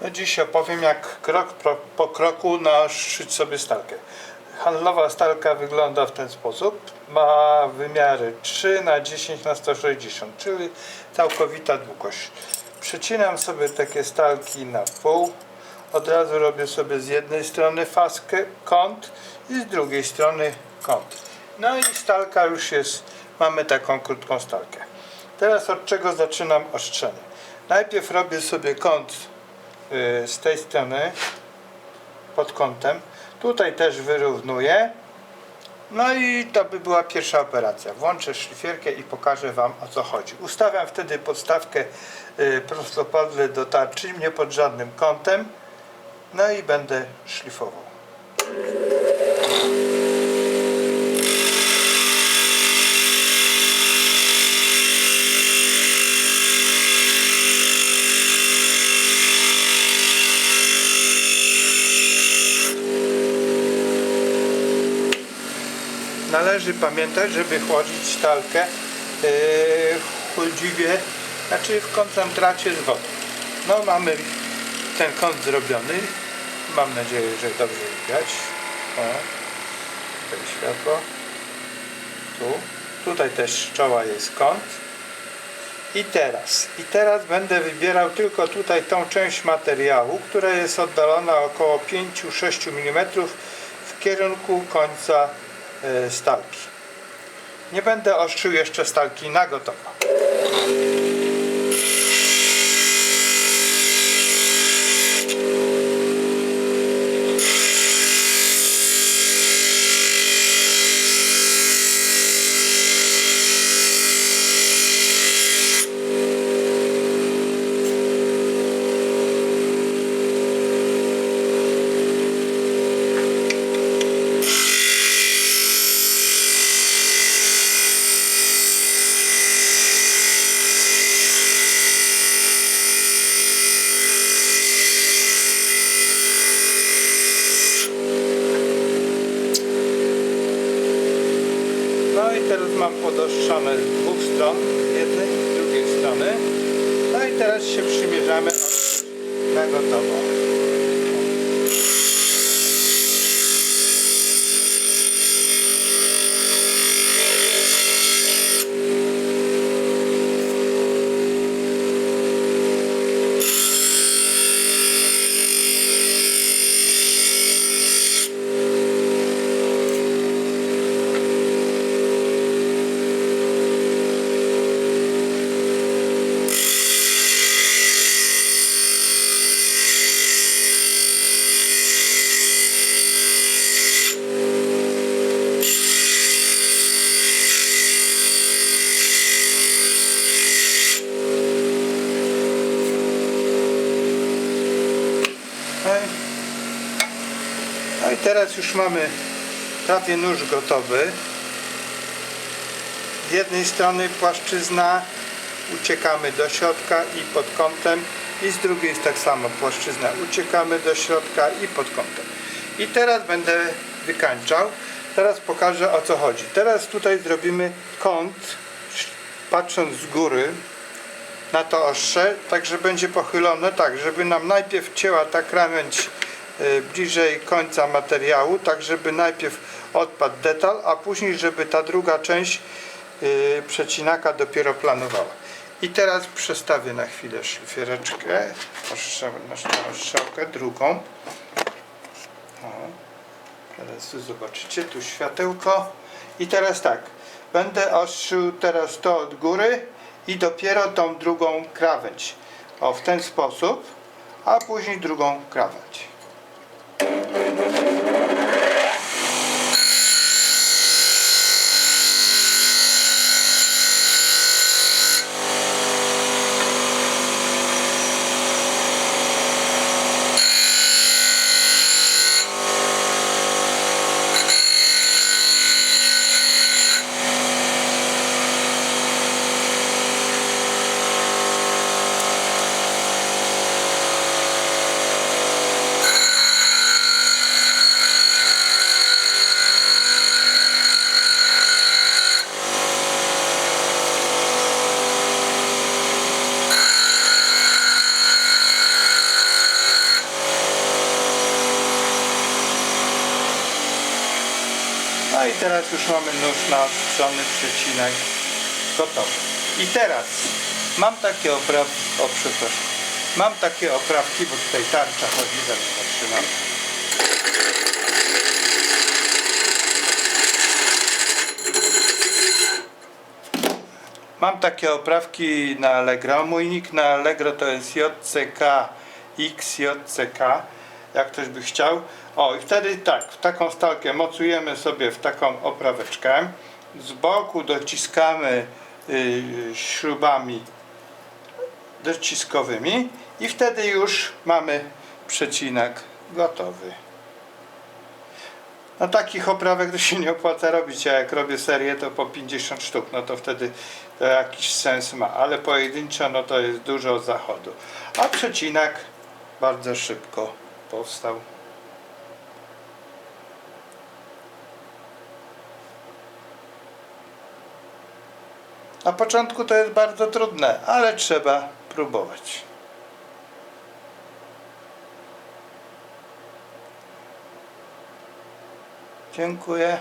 No dziś opowiem jak krok po kroku naostrzyć sobie stalkę. Handlowa stalka wygląda w ten sposób. Ma wymiary 3 na 10 na 160, czyli całkowita długość. Przecinam sobie takie stalki na pół. Od razu robię sobie z jednej strony faskę, kąt i z drugiej strony kąt. No i stalka już jest, mamy taką krótką stalkę. Teraz od czego zaczynam ostrzenie? Najpierw robię sobie kąt z tej strony pod kątem. Tutaj też wyrównuję. No i to by była pierwsza operacja. Włączę szlifierkę i pokażę Wam o co chodzi. Ustawiam wtedy podstawkę y, prostopadle do tarczy, nie pod żadnym kątem. No i będę szlifował. Należy pamiętać, żeby chłodzić stalkę yy, chłodziwie, znaczy w koncentracie z wodą. No mamy ten kąt zrobiony. Mam nadzieję, że dobrze widać. O, tutaj światło. Tu. Tutaj też czoła jest kąt. I teraz, i teraz będę wybierał tylko tutaj tą część materiału, która jest oddalona około 5-6 mm w kierunku końca stalki. Nie będę ostrzył jeszcze stalki na gotowo. No i teraz mam podostrzone z dwóch stron, jednej i z drugiej strony. No i teraz się przymierzamy na gotowo. Teraz już mamy prawie nóż gotowy. Z jednej strony płaszczyzna, uciekamy do środka i pod kątem i z drugiej jest tak samo płaszczyzna, uciekamy do środka i pod kątem. I teraz będę wykańczał. Teraz pokażę o co chodzi. Teraz tutaj zrobimy kąt, patrząc z góry, na to ostrze, tak że będzie pochylone tak, żeby nam najpierw cięła ta krawędź bliżej końca materiału, tak żeby najpierw odpadł detal, a później żeby ta druga część e, przecinaka dopiero planowała. I teraz przestawię na chwilę szlifiereczkę, ostrzał- na ostrzałkę drugą. O, teraz tu zobaczycie, tu światełko. I teraz tak, będę ostrzył teraz to od góry i dopiero tą drugą krawędź. O, w ten sposób, a później drugą krawędź. I teraz już mamy nóż naostrzony, przecinek gotowy. I teraz mam takie oprawki, o przepraszam, mam takie oprawki, bo tutaj tarcza chodzi, zaraz zatrzymam. Mam takie oprawki na Allegro. Mój nick na Allegro to jest JCK XJCK, jak ktoś by chciał. O i wtedy tak, w taką stalkę mocujemy sobie w taką opraweczkę. Z boku dociskamy y, śrubami dociskowymi i wtedy już mamy przecinek gotowy. No takich oprawek to się nie opłaca robić, a jak robię serię to po 50 sztuk, no to wtedy to jakiś sens ma, ale pojedynczo no to jest dużo zachodu. A przecinek bardzo szybko powstał. Na początku to jest bardzo trudne, ale trzeba próbować. Dziękuję.